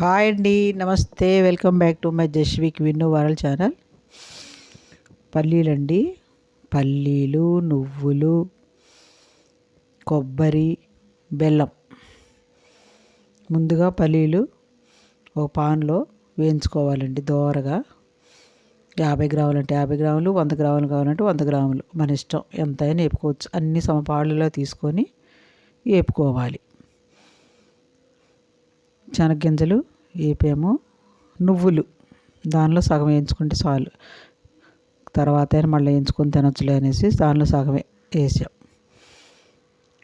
Hi అండి నమస్తే. Welcome back to my జస్విక్ win world channel. పల్లీలండి పల్లీలు నువ్వులు కొబ్బరి బెల్లం. ముందుగా పల్లీలు ఒక పాన్లో వేయించుకోవాలండి దోరగా. యాభై గ్రాములు అంటే యాభై గ్రాములు వంద గ్రాములు కావాలంటే వంద గ్రాములు. మన ఇష్టం ఎంతైనా వేపుకోవచ్చు అన్ని సమపాళ్ళలో తీసుకొని వేపుకోవాలి శనగ్గింజలు ఏపేమో నువ్వులు. దానిలో సగం వేయించుకుంటే చాలు. తర్వాత మళ్ళీ వేయించుకొని తినొచ్చులే అనేసి దానిలో సగమే వేసాం.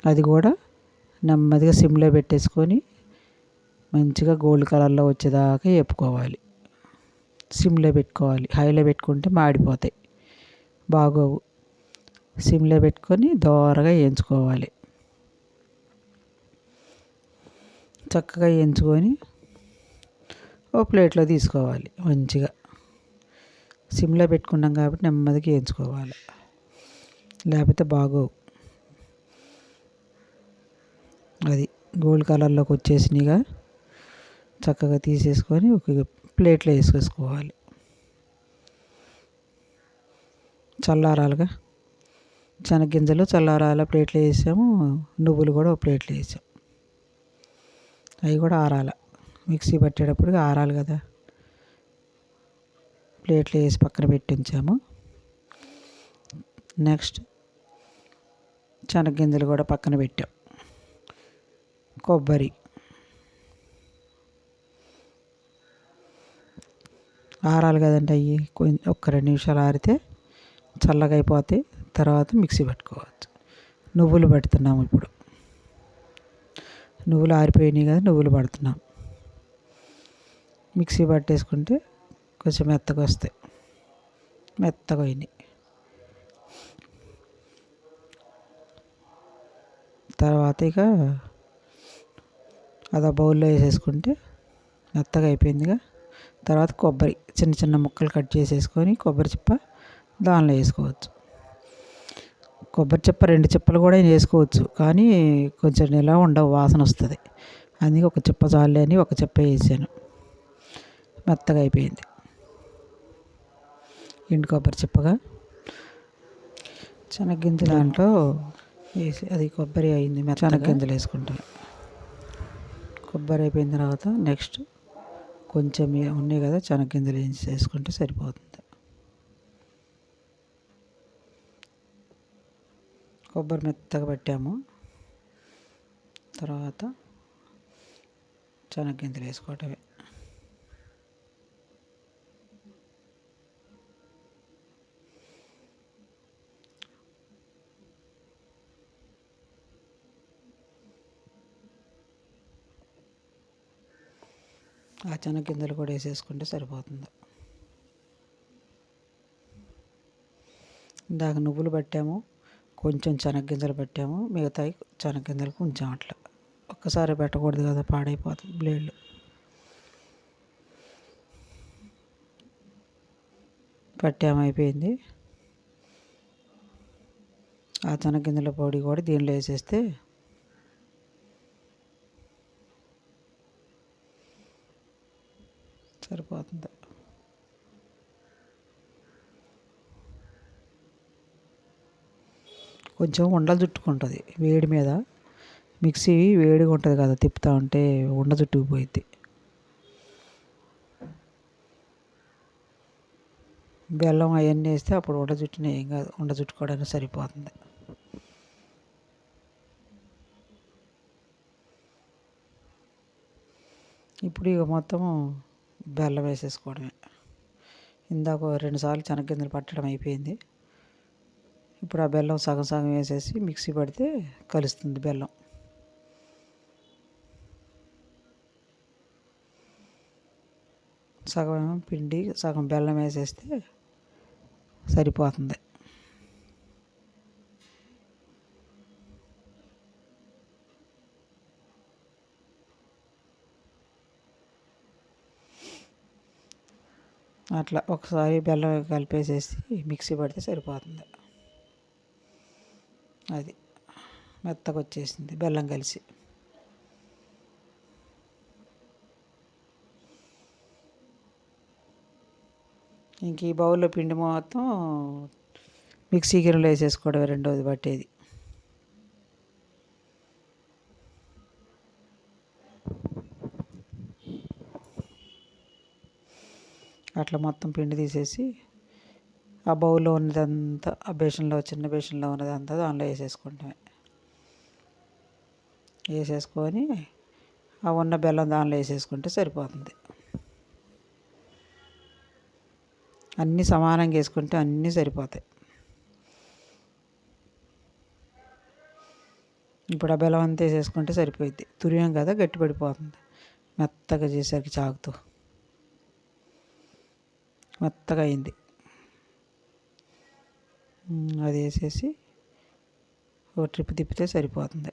అది కూడా నెమ్మదిగా సిమ్లో పెట్టేసుకొని మంచిగా గోల్డ్ కలర్లో వచ్చేదాకా వేపుకోవాలి. సిమ్లో పెట్టుకోవాలి. హైలో పెట్టుకుంటే మాడిపోతాయి. బాగోవు. సిమ్లో పెట్టుకొని దోరగా వేయించుకోవాలి. చక్కగా వేయించుకొని ఓ ప్లేట్లో తీసుకోవాలి మంచిగా. సిమ్లో పెట్టుకున్నాం కాబట్టి నెమ్మదిగా వేయించుకోవాలి. లేకపోతే బాగోవు. అది గోల్డ్ కలర్లోకి వచ్చేసినాయిగా చక్కగా తీసేసుకొని ఒక ప్లేట్లో వేసేసుకోవాలి. చల్లారాలుగా. శనగింజలు చల్లారాల ప్లేట్లో వేసాము నువ్వులు కూడా ఒక ప్లేట్లో వేసాం. అవి కూడా ఆరాల. మిక్సీ పట్టేటప్పుడు ఆరాలి కదా. ప్లేట్లో వేసి పక్కన పెట్టి ఉంచాము నెక్స్ట్ శనగగింజలు కూడా పక్కన పెట్టాం. కొబ్బరి. ఆరాలి కదండి అవి కొంచెం ఒక్క రెండు నిమిషాలు ఆరితే చల్లగా అయిపోతాయి తర్వాత మిక్సీ పట్టుకోవచ్చు. నువ్వులు పెడుతున్నాము ఇప్పుడు. నువ్వులు ఆరిపోయినాయి కదా నువ్వులు పడుతున్నాం. మిక్సీ పట్టేసుకుంటే కొంచెం మెత్తగా వస్తాయి. మెత్తగా అయినాయి. తర్వాత ఇక అది బౌల్లో వేసేసుకుంటే మెత్తగా అయిపోయిందిగా. తర్వాత కొబ్బరి చిన్న చిన్న ముక్కలు కట్ చేసేసుకొని కొబ్బరి చిప్ప దానిలో వేసుకోవచ్చు. కొబ్బరి చిప్ప రెండు చిప్పలు కూడా వేసుకోవచ్చు. కానీ కొంచెం ఇలా ఉండవు వాసన వస్తుంది. అందుకే ఒక చిప్ప చాలే అని ఒక చిప్ప వేసాను. మెత్తగా అయిపోయింది. ఎండు కొబ్బరి చిప్పగా. శనగ్గింజ దాంట్లో వేసి అది కొబ్బరి అయింది శనగ్గింజలు వేసుకుంటాను కొబ్బరి అయిపోయిన తర్వాత నెక్స్ట్ కొంచెం ఉన్నాయి కదా శనగ్గింజలు వేసి వేసుకుంటే సరిపోతుంది. కొబ్బరి మెత్తగా పెట్టాము. తర్వాత శనగ్గింజలు వేసుకోవటమే. ఆ చెనగ్గింజలు కూడా వేసేసుకుంటే సరిపోతుంది. ఇందాక నువ్వులు పట్టాము కొంచెం చెనగ్గింజలు పెట్టాము మిగతాయి శనగ్గింజలకు ఉంచాం అట్లా. ఒక్కసారి పెట్టకూడదు కదా పాడైపోతుంది బ్లేడ్లు. పట్టాము అయిపోయింది. ఆ చెనగ్గింజల పొడి కూడా దీనిలో వేసేస్తే సరిపోతుంది. కొంచెం ఉండలు చుట్టుకుంటుంది వేడి మీద. మిక్సీ వేడిగా ఉంటుంది కదా తిప్పుతూ ఉంటే ఉండ చుట్టుకుపోయిద్ది బెల్లం అవన్నీ వేస్తే అప్పుడు ఉండ చుట్టిన ఏం కాదు ఉండ చుట్టుకోవడానికి సరిపోతుంది. ఇప్పుడు ఇక మొత్తం బెల్లం వేసేసుకోవడమే. ఇందాక రెండుసార్లు శనగగింజలు పట్టడం అయిపోయింది. ఇప్పుడు ఆ బెల్లం సగం సగం వేసేసి మిక్సీ పడితే కలుస్తుంది బెల్లం. సగం పిండి సగం బెల్లం వేసేస్తే సరిపోతుంది. అట్లా ఒకసారి బెల్లం కలిపేసేసి మిక్సీ పడితే సరిపోతుంది. అది మెత్తగా వచ్చేసింది బెల్లం కలిసి. ఇంక ఈ బౌల్లో పిండి మొత్తం మిక్సీ గిన్నెలో వేసేసుకోవడమే రెండోది పట్టేది. అట్లా మొత్తం పిండి తీసేసి ఆ బౌల్లో ఉన్నదంతా ఆ బేషన్లో చిన్న బేషన్లో ఉన్నదంతా దానిలో వేసేసుకుంటామే. వేసేసుకొని ఆ ఉన్న బెల్లం దానిలో వేసేసుకుంటే సరిపోతుంది. అన్నీ సమానంగా వేసుకుంటే అన్నీ సరిపోతాయి. ఇప్పుడు ఆ బెల్లం అంతా వేసేసుకుంటే సరిపోయింది తురియం కదా గట్టి పడిపోతుంది మెత్తగా చేసరికి చాకుతూ. మెత్తగా అయింది. అది వేసేసి ఒక ట్రిప్ తిప్పితే సరిపోతుంది.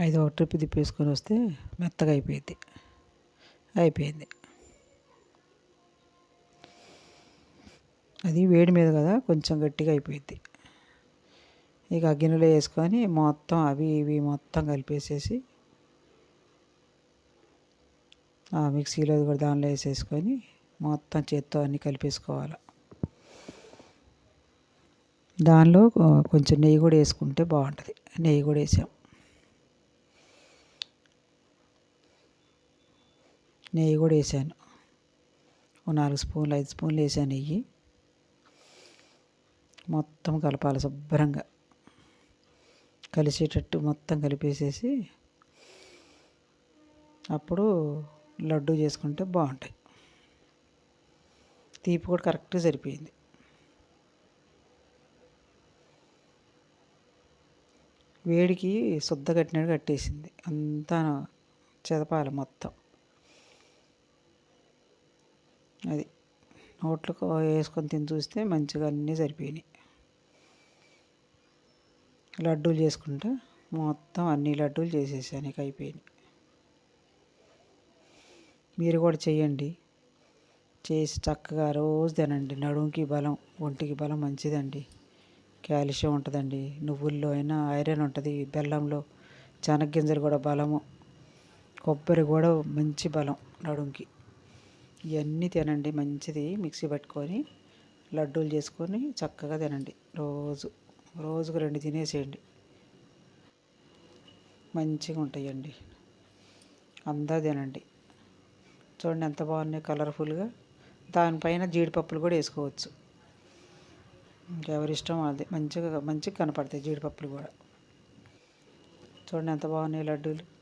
ఐదు ఒక ట్రిప్ తిప్పేసుకొని వస్తే మెత్తగా అయిపోయింది. అయిపోయింది. అది వేడి మీద కదా కొంచెం గట్టిగా అయిపోయింది. ఇక గిన్నెలో వేసుకొని మొత్తం అవి ఇవి మొత్తం కలిపేసేసి ఆ మిక్సీలో కూడా దానిలో వేసేసుకొని మొత్తం చేత్తో అన్నీ కలిపేసుకోవాలి. దానిలో కొంచెం నెయ్యి కూడా వేసుకుంటే బాగుంటుంది. నెయ్యి కూడా వేసాం. నెయ్యి కూడా వేసాను. ఓ నాలుగు స్పూన్లు ఐదు స్పూన్లు వేసాను నెయ్యి. మొత్తం కలపాలి శుభ్రంగా. కలిసేటట్టు మొత్తం కలిపేసేసి అప్పుడు లడ్డు చేసుకుంటే బాగుంటాయి. తీపి కూడా కరెక్ట్గా సరిపోయింది. వేడికి శుద్ధ కట్టినట్టు కట్టేసింది. అంతా చెదపాలి మొత్తం. అది నోట్లో వేసుకొని తిని చూస్తే మంచిగా అన్నీ సరిపోయినాయి. లడ్డూలు చేసుకుంటా. మొత్తం అన్ని లడ్డూలు చేసేసాను ఇక అయిపోయినాయి మీరు కూడా చేయండి చేసి చక్కగా రోజు తినండి. నడుముకి బలం ఒంటికి బలం మంచిదండి. కాల్షియం ఉంటుందండి. నువ్వుల్లో అయినా ఐరన్ ఉంటుంది. బెల్లంలో శనగ్గింజలు కూడా బలము. కొబ్బరి కూడా మంచి బలం నడుముకి. ఇవన్నీ తినండి. మంచిది. మిక్సీ పట్టుకొని లడ్డూలు చేసుకొని చక్కగా తినండి. రోజు. రోజుకు రెండు తినేసేయండి. మంచిగా ఉంటాయండి. అందా తినండి. చూడండి ఎంత బాగున్నాయి కలర్ఫుల్గా. దానిపైన జీడిపప్పులు కూడా వేసుకోవచ్చు. ఇంకెవరిష్టం అది మంచిగా మంచిగా కనపడతాయి జీడిపప్పులు కూడా. చూడండి ఎంత బాగున్నాయి లడ్డూలు.